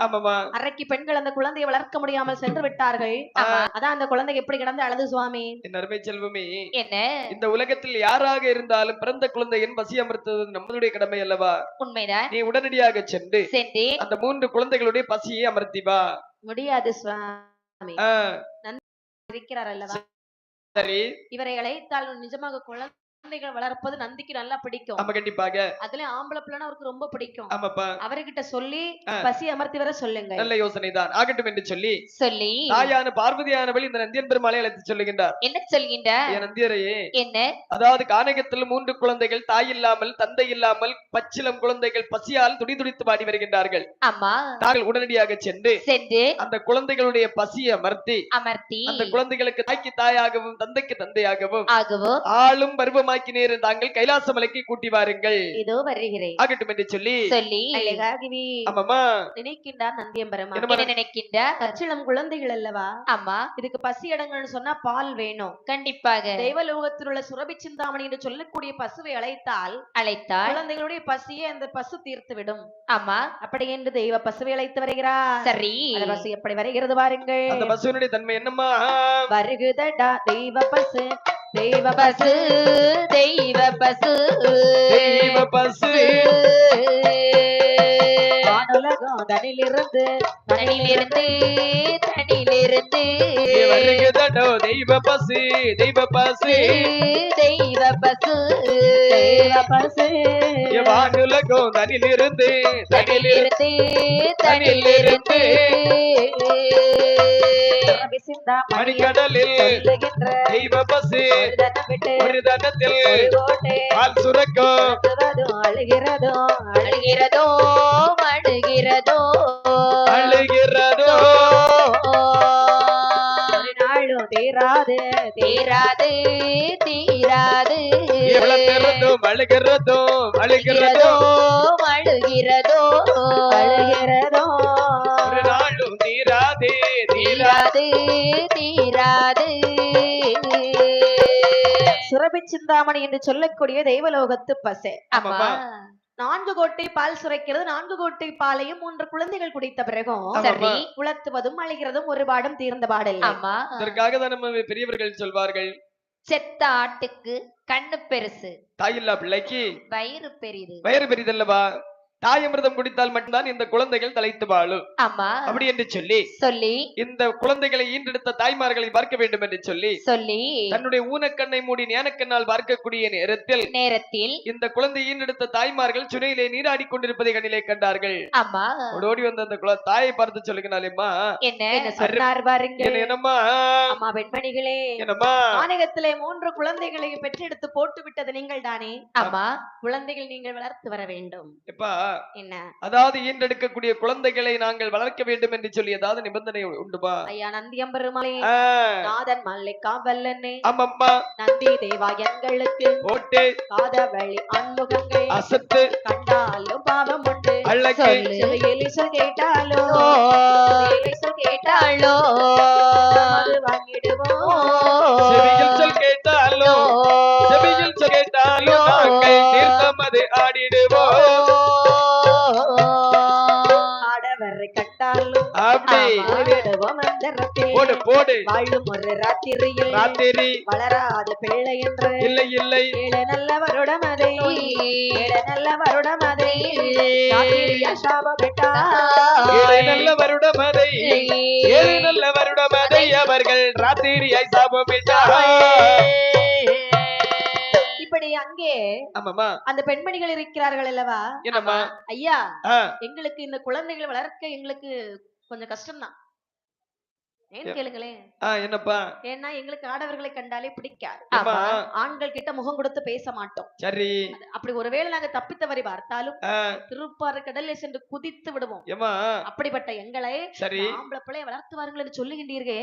அறைக்கு பெண்கள் அந்த குழந்தையை வளர்க்க முடியாமல் சென்று விட்டார்கள். அதான் அந்த குழந்தை எப்படி கிடந்து அழுது சுவாமி? அருமை செல்வமே என்ன? இந்த உலகத்தில் யாராக இருந்தாலும் பிறந்த குழந்தையின் பசி அமர்த்துவது நம்மளுடைய கடமை அல்லவா? உண்மைதான் நீ உடனடியாக சென்று சென்று அந்த மூன்று குழந்தைகளுடைய பசியை அமர்த்தி வா. முடியாது சுவாமி. இருக்கிறார் அல்லவா? சரி. இவரை அழைத்தால் நிஜமாக குழந்தைகள் வளர்ப்பது நந்திக்கு நல்லா பிடிக்கும். ஆமா கண்டிப்பாக. அதுல ஆம்பளை பிள்ளைனா அவருக்கு ரொம்ப பிடிக்கும். ஆமாப்பா அவர்கிட்ட சொல்லி. பசி அமர்த்தி வர சொல்லுங்க. நல்ல யோசனை தான் ஆகட்டும் என்று சொல்லி சொல்லி. தாயான பார்வதியானவள் இந்த நந்தியன் பெருமாளை அழைத்து சொல்லுகின்றார். என்ன சொல்கின்ற என் நந்தியரையே என்ன? அதாவது கானகத்தில் மூன்று குழந்தைகள் தாய் இல்லாமல் தந்தை இல்லாமல் பச்சிலம் குழந்தைகள் பசியால் துடி துடித்து பாடி வருகின்றார்கள். அம்மா தாங்கள் உடனடியாக சென்று சென்று அந்த குழந்தைகளுடைய பசியை அமர்த்தி அமர்த்தி அந்த குழந்தைகளுக்கு தாய்க்கு தாயாகவும் தந்தைக்கு தந்தையாகவும் ஆகவோ ஆளும் பருவமாக்கினேர் தாங்கள் கைலாச மலைக்கு கூட்டி வாருங்கள். இதோ வருகிறேன். ஆகட்டும் என்று சொல்லி சொல்லி அழகாகவி ஆமாமா நினைக்கின்றார் நந்தியம்பெருமா? என்ன நினைக்கின்ற கச்சிளம் குழந்தைகள் அல்லவா? அம்மா இதுக்கு பசி அடங்கன்னு சொன்னா பால் வேணும். கண்டிப்பாக. தெய்வலோகத்தில் உள்ள சுரபி சிந்தாமணி என்று சொல்லக்கூடிய பசுவை அழைத்தால் அழைத்தாள் குழந்தைகளுடைய பசியை அந்த பசு தீர்த்து விடும். ஆமா. அப்படி என்று தெய்வ பசுவை அழைத்து வருகிறார். சரி. அந்த பசு எப்படி வருகிறது பாருங்கள். அந்த பசுவனுடைய தன்மை என்னம்மா? வருகுதடா தெய்வ பசு. தெய்வ பசு தெய்வ பசு. தெய்வ பசு. தனிலிருந்து தனிலிருந்து தனிலிருந்து. வருகுதடோ தெய்வ பசு தெய்வ பசு. தெய்வ பசு தெய்வ பசு. வானுலகம் தனிலிருந்து தனிலிருந்து தனிலிருந்து. மணிக்கடலில் தெய்வ பசு. ஒரு தனத்தில் பால் சுரக்கும். அழுகிறதும். அழுகிறதோ அழுகிறதோ? அழுகிறதோ? ஒரு நாளும் தீராது. தீராது தீராது அழுகிறதோ? அழுகிறதோ? அழுகிறதோ? ஒரு நாளும் தீராதே தீரா தீராது. தீராது. சுரபி சிந்தாமணி என்று சொல்லக்கூடிய தெய்வலோகத்து பசை. அம்மா ஆமாம்மா. நான்கு கோட்டை பால் சுரைக்கிறது. நான்கு கோட்டை பாலையும் மூன்று குழந்தைகள் குடித்த பிறகும் சரி குளத்துவதும் அழுகிறதும் ஒரு பாடம் தீர்ந்த பாடல் அம்மா இதற்காக தான் நம்ம பெரியவர்கள் சொல்வார்கள் செத்த ஆட்டுக்கு கண்ணு பெருசு. தாயில்லா பிள்ளைக்கு வயிறு பெரிது. வயிறு பெரிதல்லவா? தாயமிர்தம் குடித்தால் மட்டும்தான் இந்த குழந்தைகள் தலைத்து வாழும் அம்மா அப்படி என்று சொல்லி சொல்லி. இந்த குழந்தைகளை ஈன்றெடுத்த தாய்மார்களை பார்க்க வேண்டும் என்று சொல்லி சொல்லி. தன்னுடைய ஊனக்கண்ணை மூடி ஞானக்கண்ணால் பார்க்கக்கூடிய நேரத்தில் நேரத்தில் இந்த குழந்தை ஈன்றெடுத்த தாய்மார்கள் சுனையிலே நீராடி கொண்டிருப்பதை கண்ணிலே கண்டார்கள். அம்மா ஓடோடி வந்த அந்த குழ தாயை பார்த்து சொல்லுங்கனாலேம்மா என்ன? என்ன சொன்னார் பாருங்க என்ன என்னம்மா? அம்மா பெண்மணிகளே. என்னம்மா? ஆணையத்திலே மூன்று குழந்தைகளை பெற்றெடுத்து போட்டு விட்டது நீங்கள் தானே அம்மா குழந்தைகள் நீங்கள் வளர்த்து வர வேண்டும். எப்பா? என்ன? அதாவது ஈன்றெடுக்கக்கூடிய குழந்தைகளை நாங்கள் வளர்க்க வேண்டும் என்று சொல்லி ஏதாவது நிபந்தனை உண்டுமா ஐயா ஆ, நாதன் மல்லிகா வல்லனே ஆமாம்மா நந்தி தேவா எங்களுக்கு போட்டு காதவழி ஆண்முகங்கள் அசத்து கண்டாலும் பாவம் உண்டு. அழகு. செவியலிசு கேட்டாலோ? செவியலிசு கேட்டாலோ? வாங்கிடுவோம். சொல் கேட்டாலோ? செவியில் சொல் கேட்டாலோ? நாங்கள் தீர்த்தமது ஆடிடுவோம். போடு போடு. வாழும் ஒரு ராத்திரியில் ராத்திரி. வளராத பிள்ளை என்று. இல்லை இல்லை. ஏழு நல்ல வருடம் அதை ஏழு நல்ல வருடம் அதை ராத்திரியா சாபமிட்டா ஏழை நல்ல வருடம் அதை ஏழு நல்ல வருடம் அதை அவர்கள் ராத்திரியாய் சாபமிட்டார் இப்படி அங்கே ஆமாமா அந்த பெண்மணிகள் இருக்கிறார்கள் அல்லவா? என்னம்மா? ஐயா எங்களுக்கு இந்த குழந்தைகளை வளர்க்க எங்களுக்கு கொஞ்சம் கஷ்டம்தான். என்னப்பா? ஏன்னா எங்களுக்கு ஆடவர்களை கண்டாலே பிடிக்காது. ஆண்கள் கிட்ட முகம் கொடுத்து பேச மாட்டோம். சரி. அப்படி ஒருவேளை நாங்க தப்பித்தவரை பார்த்தாலும் ஆ, திருப்பாறு கடல்ல சென்று குதித்து விடுவோம். அப்படிப்பட்ட எங்களை ஆம்பளை பிள்ளைய வளர்த்து வாருங்கள் என்று சொல்லுகின்றீர்களே.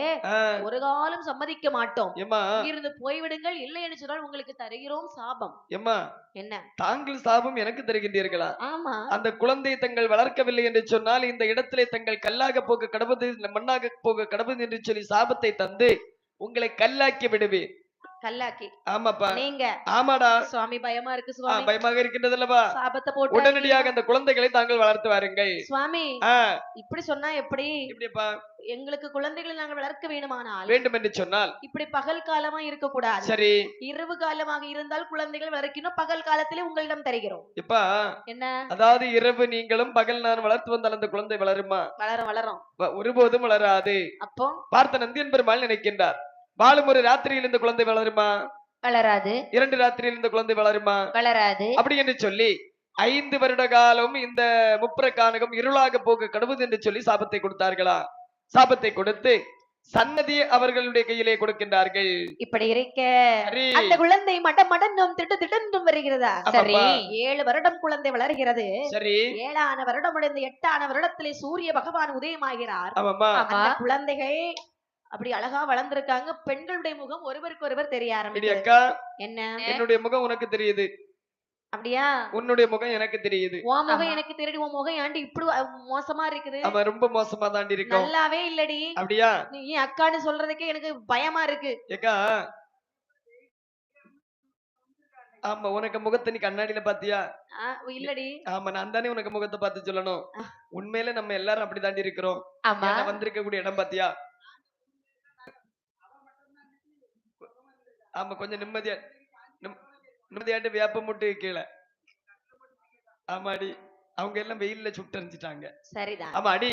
ஒரு காலம் சம்மதிக்க மாட்டோம். இங்கிருந்து போய்விடுங்கள் இல்லை என்று சொன்னால் உங்களுக்கு தருகிறோம் சாபம். என்ன? தாங்கள் சாபம் எனக்கு தருகின்றீர்களா? ஆமா. அந்த குழந்தை தங்கள் வளர்க்கவில்லை என்று சொன்னால் இந்த இடத்திலே தங்கள் கல்லாக போக கடவுது மண்ணாக போக கடவுது என்று சொல்லி சாபத்தை தந்து உங்களை கல்லாக்கி விடுவேன். கல்லாக்கி. ஆமாப்பா. நீங்க. ஆமாடா. சுவாமி பயமா இருக்கு சுவாமி. பயமாக இருக்கின்றதல்லவா சாபத்தை போட்டு உடனடியாக அந்த குழந்தைகளை தாங்கள் வளர்த்து வாருங்கள். சுவாமி இப்படி சொன்னா எப்படி? இப்படிப்பா எங்களுக்கு குழந்தைகளை நாங்கள் வளர்க்க வேணுமானால் வேண்டும் என்று சொன்னால். இப்படி பகல் காலமா இருக்க கூடாது சரி. இரவு காலமாக இருந்தால் குழந்தைகள் வளர்க்கணும் பகல் காலத்திலே உங்களிடம் தருகிறோம். இப்பா என்ன? அதாவது இரவு நீங்களும் பகல் நான் வளர்த்து வந்தால் அந்த குழந்தை வளருமா? வளரும் வளரும். ஒருபோதும் வளராது. அப்போ? பார்த்த நந்தியன் பெருமாள் நினைக்கின்றார். வாழும் ஒரு ராத்திரியில் இந்த குழந்தை வளருமா? வளராது. இரண்டு ராத்திரியில் இந்த குழந்தை வளருமா? வளராது. அப்படி என்று சொல்லி ஐந்து வருட காலம் இந்த முப்புற கானகம் இருளாக போக கடவுது என்று சொல்லி சாபத்தை கொடுத்தார்களா? சாபத்தை கொடுத்து சன்னதியை அவர்களுடைய கையிலே கொடுக்கின்றார்கள். இப்படி இருக்க. அந்த குழந்தை மட மடன்னும் திட்டு திட்டன்றும் வருகிறதா? சரி. ஏழு வருடம் குழந்தை வளர்கிறது. சரி. ஏழான வருடம் முடிந்த எட்டான வருடத்திலே சூரிய பகவான் உதயமாகிறார். அந்த குழந்தைகள் அப்படி அழகா வளர்ந்திருக்காங்க. பெண்களுடைய முகம் ஒருவருக்கு ஒருவர் தெரிய இடி ஆரம்பிக்கிறது அக்கா என்ன? என்னுடைய முகம் உனக்கு தெரியுது. அப்படியா? உன்னுடைய முகம் எனக்கு தெரியுது. உன் முகம் ஆமா. எனக்கு தெரியுது உன் முகம் ஏன்டி இப்படி மோசமா இருக்குது? அவன் ரொம்ப மோசமா தாண்டி இருக்கும். நல்லாவே இல்லடி. அப்படியா? நீ ஏன் அக்கான்னு சொல்றதுக்கே எனக்கு பயமா இருக்கு. ஏக்கா. ஆமா உனக்கு முகத்தை நீ கண்ணாடியில பாத்தியா? இல்லடி. ஆமா நான் தானே உனக்கு முகத்தை பார்த்து சொல்லணும். உண்மையில நம்ம எல்லாரும் அப்படி தாண்டி இருக்கிறோம். ஆமா. வந்திருக்க கூடிய இடம் பாத்தியா? ஆமா கொஞ்சம் நிம்மதியா நிம்- நிம்மதியாட்டு வேப்ப முட்டு கீழே. ஆமாடி. அவங்க எல்லாம் வெயில்ல சுட்டரிஞ்சிட்டாங்க. சரிதான். ஆமா அடி.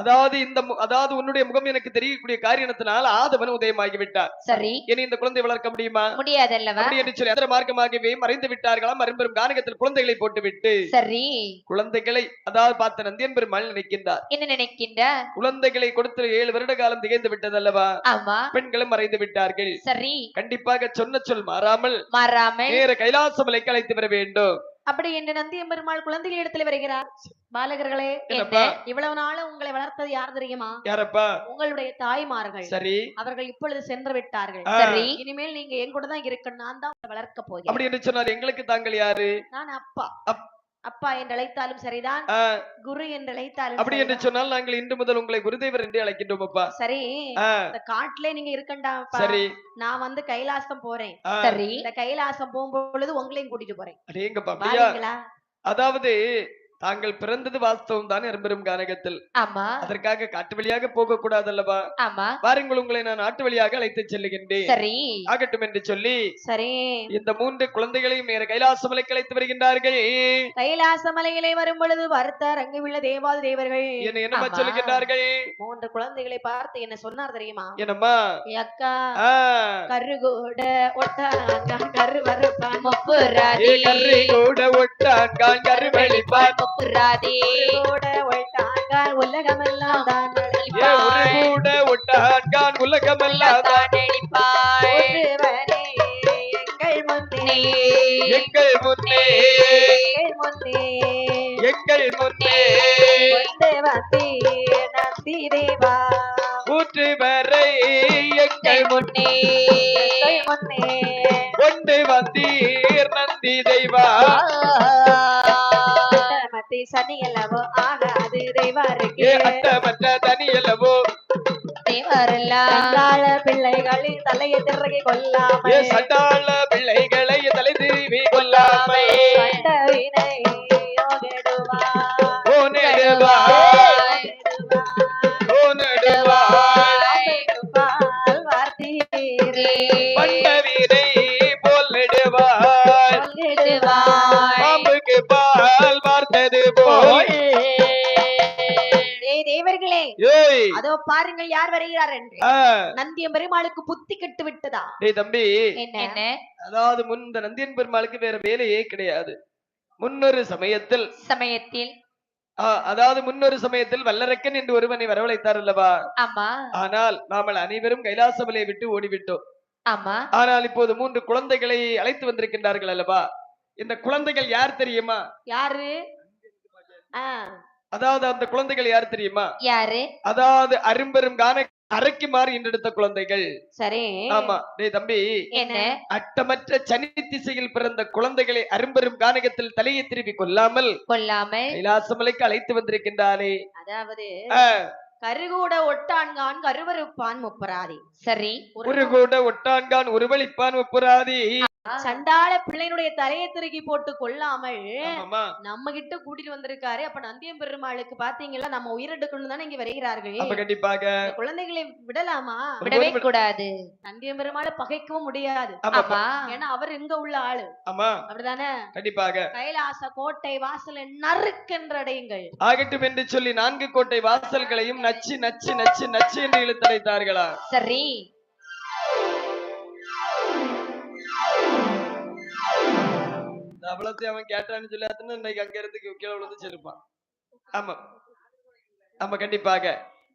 அதாவது இந்த அதாவது உன்னுடைய முகம் எனக்கு தெரியக்கூடிய காரியத்தினால் ஆதவன் உதயமாகி விட்டார் சரி. இனி இந்த குழந்தை வளர்க்க முடியுமா? முடியாதல்லவா? அப்படி என்று சொல்லி அதர மார்க்கமாகவே மறைந்து விட்டார்களாம். அரும்பெரும் கானகத்தில் குழந்தைகளை போட்டுவிட்டு சரி. குழந்தைகளை அதாவது பார்த்த நந்தியன் பெருமாள் நினைக்கின்றார். என்ன நினைக்கின்ற குழந்தைகளை கொடுத்து ஏழு வருட காலம் திகைந்து விட்டதல்லவா? ஆமா. பெண்களும் மறைந்து விட்டார்கள். சரி. கண்டிப்பாக சொன்ன சொல் மாறாமல் மாறாமல் நேர கைலாச மலைக்கு அழைத்து வர வேண்டும். அப்படி என்று நந்திய பெருமாள் குழந்தைகள் இடத்துல வருகிறார். பாலகர்களே இவ்வளவு நாளும் உங்களை வளர்த்தது யார் தெரியுமா? யாரப்பா? உங்களுடைய தாய்மார்கள். சரி. அவர்கள் இப்பொழுது சென்று விட்டார்கள். சரி இனிமேல் நீங்க என் கூட தான் இருக்கணும். நான் தான் வளர்க்க போகிறேன். அப்படி என்று சொன்னார். எங்களுக்கு தாங்கள் யாரு? நான் அப்பா. அப்- அப்பா என்று அழைத்தாலும் சரிதான் குரு என்று அழைத்தாலும் அப்படி என்று. சொன்னால் நாங்கள் இன்று முதல் உங்களை குருதேவர் என்று அழைக்கின்றோம் அப்பா. சரி இந்த காட்டுல நீங்க இருக்கண்டாப்பா சரி. நான் வந்து கைலாசம் போறேன். சரி. இந்த கைலாசம் போகும்பொழுது உங்களையும் கூட்டிட்டு போறேன். அடேங்கப்பா அதாவது தாங்கள் பிறந்தது வாஸ்தவம் தான் அரும்பெரும் கானகத்தில். ஆமா. அதற்காக காட்டு வழியாக போக கூடாதல்லவா ஆமா. வாருங்கள் உங்களை நான் நாட்டு வழியாக அழைத்து செல்லுகின்றேன். சரி. ஆகட்டும் என்று சொல்லி சரி. இந்த மூன்று குழந்தைகளையும் நேர கைலாச மலைக்கு அழைத்து வருகின்றார்கள். கைலாச மலையிலே வரும் பொழுது வருத்த ரங்கவில்ல தேவாதி தேவர்கள். என்ன என்னமா. சொல்லுகின்றார்கள்? மூன்று குழந்தைகளை பார்த்து என்ன சொன்னார் தெரியுமா? என்னம்மா? அக்கா ஆ, கரு கூட ஒட்டாங்க கரு முப்புராதி கர்ரி கூட ஒட்டான் கான் கருவெளிப்பான் முப்புராதி கூட ஒட்டாங்க உலகமெல்லாம் தான் கூட உலகமெல்லாம் தான். எங்கள் முன்னே எங்கள் முன்னே. எங்கள் முன்னே நந்தி தேவா ஊற்று வரை எங்கள் முன்னே. முன்னே. கொண்டு வந்தீர். நந்தி தெய்வா. மத்தி சனி அல்லவோ? ஆகாது தெய்வாருக்கு. அட்டமற்ற தேவரெல்லாம் சண்டாள பிள்ளைகளின் தலையை திறகை சண்டாள பிள்ளைகளை. பாருங்கள் யார் வருகிறார் என்று? நந்தியம் பெருமாளுக்கு புத்தி கெட்டு விட்டதா? டேய் தம்பி. என்ன? அதாவது முன் இந்த நந்தியன் பெருமாளுக்கு வேற வேலையே கிடையாது. முன்னொரு சமயத்தில் சமயத்தில். அதாவது முன்னொரு சமயத்தில் வல்லரக்கன் என்று ஒருவனை வரவழைத்தார் அல்லவா? ஆமா. ஆனால் நாமல் அனைவரும் கைலாசமலையை விட்டு ஓடிவிட்டோம். ஆமா. ஆனால் இப்போது மூன்று குழந்தைகளை அழைத்து வந்திருக்கின்றார்கள் அல்லவா? இந்த குழந்தைகள் யார் தெரியுமா? யாரு? ஆ, அதாவது அந்த குழந்தைகள் யார் தெரியுமா? யாரு? அதாவது அரும்பெரும் கான அரைக்கு மாறி என்றெடுத்த குழந்தைகள். சரி. ஆமா. டேய் தம்பி. என்ன? அட்டமற்ற சனி திசையில் பிறந்த குழந்தைகளை அரும்பெரும் கானகத்தில் தலையை திருப்பி கொள்ளாமல் கொல்லாமல் கைலாசமலைக்கு அழைத்து வந்திருக்கின்றாரே அதாவது கருகூட ஒட்டான்கான் கருவறுப்பான் முப்பராதி சரி. ஒரு கூட ஒட்டான்கான் உருவளிப்பான் ஒப்புராதி. சண்டாள பிள்ளையினுடைய தலையை திருகி போட்டு கொல்லாமல் ஆமாமா நம்ம கிட்ட கூட்டிட்டு வந்திருக்காரு. அப்ப நந்தியம் பெருமாளுக்கு பாத்தீங்களா? நம்ம உயிரெடுக்கணும் தானே இங்க வருகிறார்கள். அப்ப கண்டிப்பாக. குழந்தைகளை விடலாமா? விடவே கூடாது. நந்தியம் பெருமாளை பகைக்கவும் முடியாது. ஏன்னா அவர் இங்க உள்ள ஆளு. ஆமா. அப்படிதானே? கண்டிப்பாக. கைலாச கோட்டை வாசல நறுக்கென்றடையுங்கள். ஆகட்டும் என்று சொல்லி நான்கு கோட்டை வாசல்களையும் நச்சு நச்சு நச்சு நச்சு என்று இழுத்தடைத்தார்களா சரி. அவ்வளோத்தையும் அவன் கேட்டான்னு சொல்லி அத்தனை இன்னைக்கு அங்க இருந்து கீழே விழுந்து ஆமா. ஆமா கண்டிப்பாக.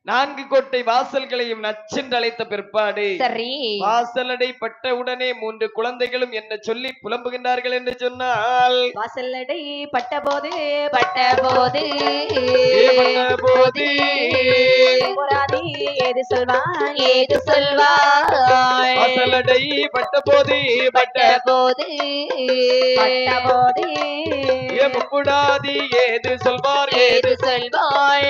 நான்கு கோட்டை வாசல்களையும் நச்சென்று அழைத்த பிற்பாடு சரி. வாசலடை பட்ட உடனே மூன்று குழந்தைகளும் என்ன சொல்லி புலம்புகின்றார்கள் என்று சொன்னால் வாசல்லடை பட்ட போது பட்ட போது ஏது சொல்வான்? ஏது சொல்வாய்? வாசலடை பட்ட போது பட்ட போது பட்ட போது. ஏ முப்புடாதி ஏது சொல்வார்? ஏது ஏது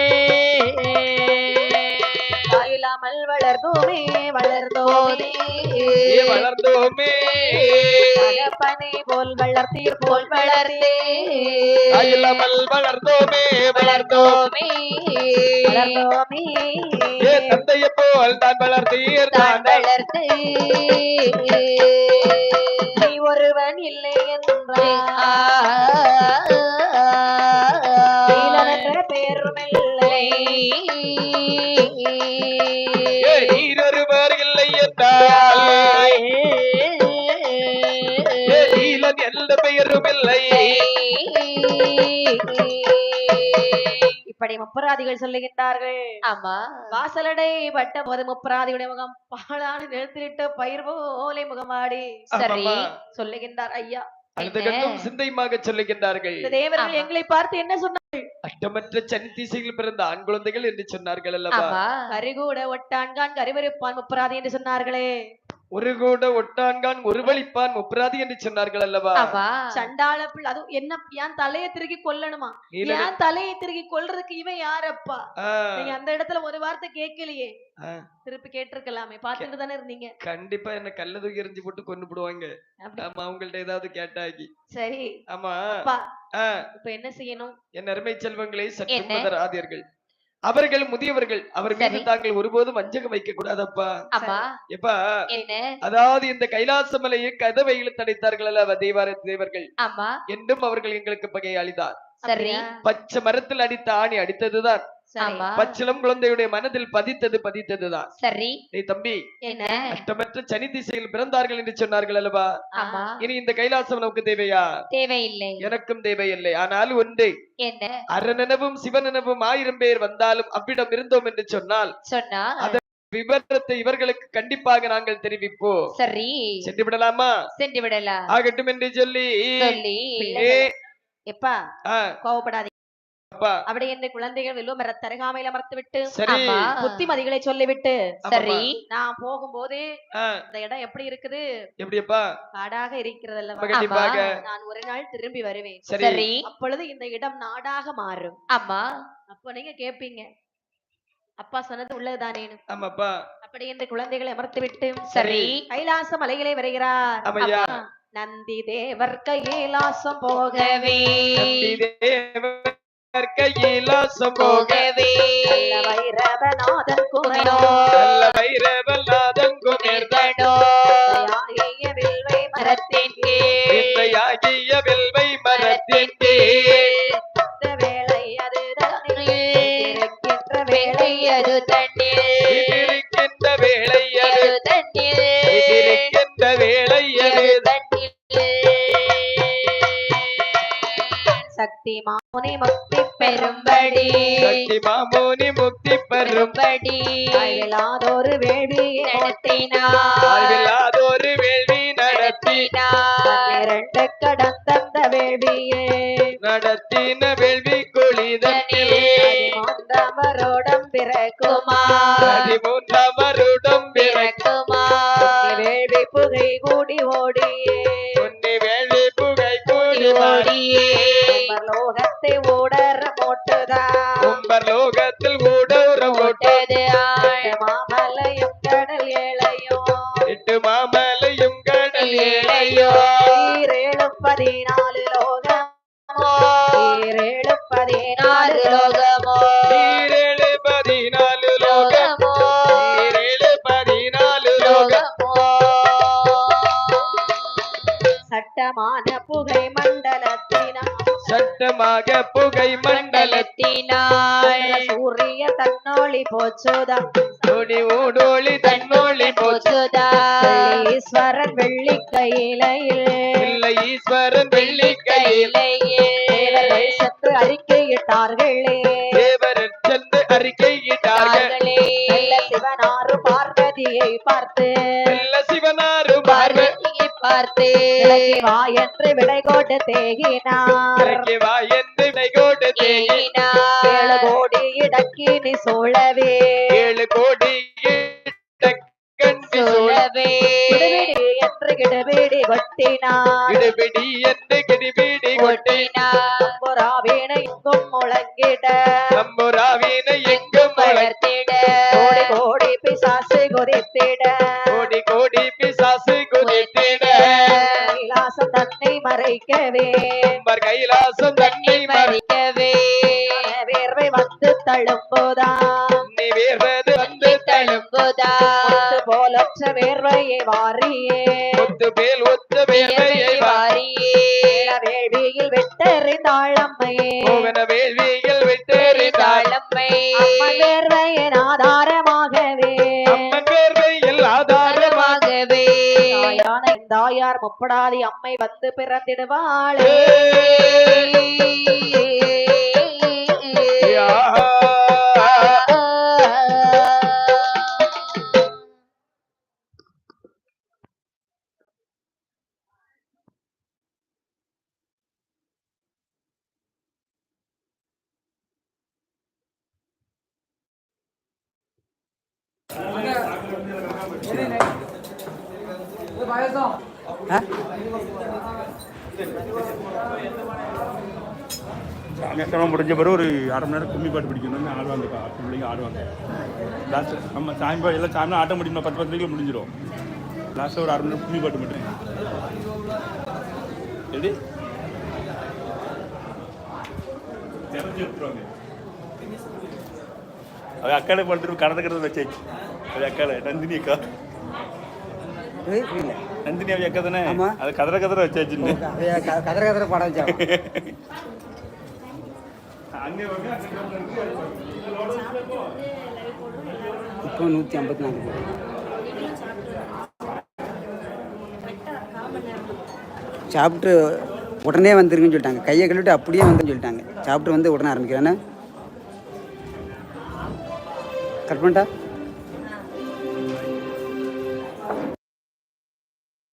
தாயில்லாமல் வளர்ந்தோமே வளர்ந்தோமே. வளர்ந்தோமே. தகப்பனை போல் வளர்த்தீர் போல் வளர்த்தே தாயில்லாமல் வளர்ந்தோமே வளர்ந்தோம். வளர்ந்தோமே. தந்தைய போல் தான் வளர்த்தீர் தான் வளர்த்து முப்பராதிகள் சொல்லுகின்றார்கள். ஆமா. வாசலடை பட்ட போது முப்பராதியுடைய முகம் பாலான நிறுத்திவிட்ட பயிர் போலே முகமாடி சரி. சொல்லுகின்றார் ஐயா. அடுத்த என்ன? கட்டம் சிந்தையுமாக சொல்லுகின்றார்கள். தேவர்கள். எங்களை பார்த்து என்ன சொன்னார் அட்டமற்ற சனி திசையில் பிறந்த ஆண் குழந்தைகள் என்று சொன்னார்கள் அல்லவா? கரிகூட ஒட்டான்கான் கரிவருப்பான் முப்பராதி என்று சொன்னார்களே. ஒரு கூட ஒட்டான்கான் ஒரு வழிப்பான் முப்பராதி என்று சொன்னார்கள் அல்லவா? சண்டாள பிள்ளை அதுவும் என்ன என் தலையை திருகி கொல்லணுமா? என் தலையை திருகி கொல்றதுக்கு இவன் யாரப்பா? நீங்க அந்த இடத்துல ஒரு வார்த்தை கேட்கலையே. திருப்பி கேட்டிருக்கலாமே. பாத்துட்டு தானே இருந்தீங்க. கண்டிப்பா என்ன கல்ல தூக்கி எறிஞ்சு போட்டு கொண்டு போடுவாங்க. ஆமா அவங்கள்ட்ட ஏதாவது கேட்டாக்கி சரி. ஆமா. இப்ப என்ன செய்யணும்? என் அருமை செல்வங்களை சற்று என்ன? அவர்கள் முதியவர்கள் அவர் மீது. தாங்கள் ஒருபோதும் வஞ்சகம் வைக்க கூடாதப்பா எப்பா அதாவது இந்த கைலாச மலையை கதவை இழுத்தடைத்தார்கள் அல்லவா தேவார தேவர்கள்? என்றும் அவர்கள் எங்களுக்கு பகை அளித்தார் சரி. அப்படியா? பச்சை மரத்தில் அடித்த ஆணி அடித்ததுதான். பச்சிளம் குழந்தையுடைய மனதில் பதித்தது பதித்ததுதான். சரி. டேய் தம்பி என்ன? அஷ்டமற்ற சனி திசையில் பிறந்தார்கள் என்று சொன்னார்கள் அல்லவா? ஆமா. இனி இந்த கைலாசம் நமக்கு தேவையா? தேவையில்லை. எனக்கும் தேவையில்லை. ஆனால் ஒன்று என்ன? அரணனவும் சிவனனவும் ஆயிரம் பேர் வந்தாலும் அவ்விடம் இருந்தோம் என்று சொன்னால் சொன்னா அத- விவரத்தை இவர்களுக்கு கண்டிப்பாக நாங்கள் தெரிவிப்போம். சரி. சென்று விடலாமா? சென்று விடலாம். ஆகட்டும் என்று சொல்லி சொல்லி. எப்பா கோவப்படாதீங்க. அப்பா அப்படி என்று குழந்தைகள் மர தருகாமையில மறத்து விட்டு சரி ஆமா புத்திமதிகளை சொல்லிவிட்டு சரி நான் போகும்போது ஆ, இந்த இடம் எப்படி இருக்குது எப்படியப்பா காடாக இருக்கிறது அப்ப அல்லவா கண்டிப்பாக நான் ஒரு நாள் திரும்பி வருவேன் சரி சரி அப்பொழுது இந்த இடம் நாடாக மாறும் ஆமா அப்ப நீங்க கேப்பீங்க அப்பா சொன்னது உள்ளதுதானேன்னு ஆமாப்பா அப்படி என்று குழந்தைகளை அமர்த்து விட்டு சரி கைலாச மலைகளை வருகிறார் ஆமையா. நந்தி தேவர் கைலாசம் போகவே போகவே நந்தி தேவர் கையிலாசம் போக போகவே வைரவநாதன் குமரோ நல்ல வைரவல்லாதன் குமர்தனோ ஆகிய வில்வை மரத்தின் வெல்வை மரத்தின் அது அது இருக்கின்ற அது இருக்கின்ற அது சக்தி மாமுனி பெரும்படி மாமோனி முக்தி பெரும்படி பெரும்பாலாதொரு வேள்வியை நடத்தினார். ஆய்வில்லாதொரு வேள்வி நடத்தி நடத்தினார். இரண்டு கடந்தந்த வேள்வியே. நடத்தின வேள்வி குளிதனில் பதிமூன்றாமரோடம் பிறக்கும் குமார் பதிமூன்றாம் வருடம் பிறக்க பிறக்குமார் வேள்வி புகை கூடி ஓடியே. வேள்வி புகை கூடி ஓடியே. லோகத்தை ஓடற போச்சுதா. ஊடொளி தன்னொளி போச்சு போச்சுதா. ஈஸ்வரன் வெள்ளி கையிலையில் இல்லை ஈஸ்வரன் வெள்ளி கையில் தேவர்கள் சற்று அறிக்கையிட்டார்களே. தேவரன் சென்று அறிக்கையிட்டார்கள். சிவனாறு பார்வதியை பார்த்து. பார்வை பார்வதியை பார்த்து. வா என்று விடை கொண்டு தேகினார் வா என்று விடைகோடு தேகி ஏழு ஏகினார். கோடி இடக்கினி சூழவே. ஏழு கோடி கண்டி சூழ சொல்லவே கிடுபிடி என்று கிடுபிடி கொட்டினார். இடுபிடி என்று கிடிபிடி கொட்டி கொட்டினார். புறாவீண இங்கும் முழங்கிட. நம்புராவீனை எங்கும் வளர்த்தி வளர்த்திட கோடி கோடி பிசாசு கொதித்திட. கோடி கோடி பிசாசு குதித்திட. கைலாசம் தன்னை மறைக்கவே. கைலாசம் போலற்ற வேர்வையை வாரியே. ஒத்து பேல் ஒத்த வேலையை வாரியே. வேள்வியில் வெட்டறிந்தாள் அம்மையே வேள்வியில் விட்டெறிந்தாள் அம்மன் வேர்வையின் ஆதாரமாகவே. வேர்வையில் ஆதாரமாக ஆதாரமாகவே தாயார் முப்படாதி அம்மை வந்து பிறந்திடுவாளே. சாயங்காலம் முடிஞ்ச பிறகு ஒரு அரை மணி நேரம் கும்மி பாட்டு பிடிக்கணும்னு ஆடுவாங்க இப்போ பிள்ளைங்க ஆடுவாங்க. லாஸ்ட் நம்ம சாயம்பா எல்லாம் சாயந்தரம் ஆட்டம் முடியுமா? பத்து பத்து மணிக்கு முடிஞ்சிடும். லாஸ்ட்டில் ஒரு அரை மணி நேரம் கும்மி பாட்டு மட்டும். எப்படி தெரிஞ்சு விட்டுருவாங்க. அது அக்காலே படுத்துட்டு கடந்துக்கிறது வச்சாச்சு. அது அக்கால நந்தினி அக்கா. புரியல நந்தினி அவ அக்கா தானே. அது கதற கதற க- கதற கதற படம் இருக்கு. இப்போ நூற்றி ஐம்பத்தி நாலு. சாப்பிட்டு உடனே வந்துருங்கன்னு சொல்லிட்டாங்க. கையை கழுவிட்டு அப்படியே வந்துன்னு சொல்லிட்டாங்க. சாப்பிட்டு வந்து உடனே ஆரம்பிக்கிறேன்னு கட் பண்ணிட்டா?